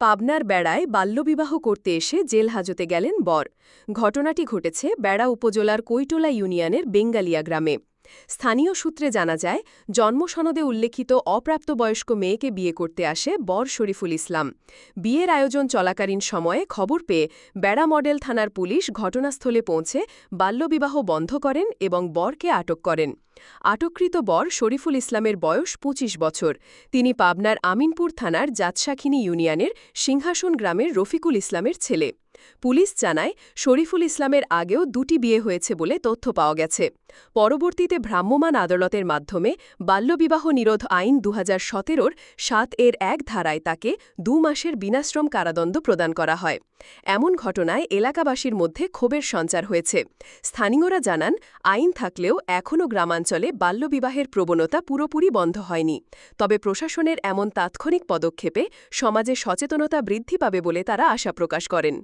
পাবনার বেড়ায় বাল্যবিবাহ করতে এসে জেল হাজতে গেলেন বর। ঘটনাটি ঘটেছে বেড়া উপজেলার কৈটোলা ইউনিয়নের বেঙ্গালিয়া গ্রামে। স্থানীয় সূত্রে জানা যায়, জন্মসনদে উল্লেখিত অপ্রাপ্তবয়স্ক মেয়েকে বিয়ে করতে আসে বর শরীফুল ইসলাম। বিয়ের আয়োজন চলাকালীন সময়ে খবর পেয়ে বেড়া মডেল থানার পুলিশ ঘটনাস্থলে পৌঁছে বাল্যবিবাহ বন্ধ করেন এবং বরকে আটক করেন। আটককৃত বর শরীফুল ইসলামের বয়স ২৫ বছর। তিনি পাবনার আমিনপুর থানার জাতশাখিনী ইউনিয়নের সিংহাসন গ্রামের রফিকুল ইসলামের ছেলে। পুলিশ জানায়, শরীফুল ইসলামের আগেও দুটি বিয়ে হয়েছে বলে তথ্য পাওয়া গেছে। পরবর্তীতে ভ্রাম্যমাণ আদালতের মাধ্যমে বাল্যবিবাহ নিরোধ আইন দু হাজার সাত এর এক ধারায় তাকে দু মাসের বিনাশ্রম কারাদণ্ড প্রদান করা হয়। এমন ঘটনায় এলাকাবাসীর মধ্যে ক্ষোভের সঞ্চার হয়েছে। স্থানীয়রা জানান, আইন থাকলেও এখনও গ্রামাঞ্চলে বাল্যবিবাহের প্রবণতা পুরোপুরি বন্ধ হয়নি। তবে প্রশাসনের এমন তাৎক্ষণিক পদক্ষেপে সমাজে সচেতনতা বৃদ্ধি পাবে বলে তারা আশা প্রকাশ করেন।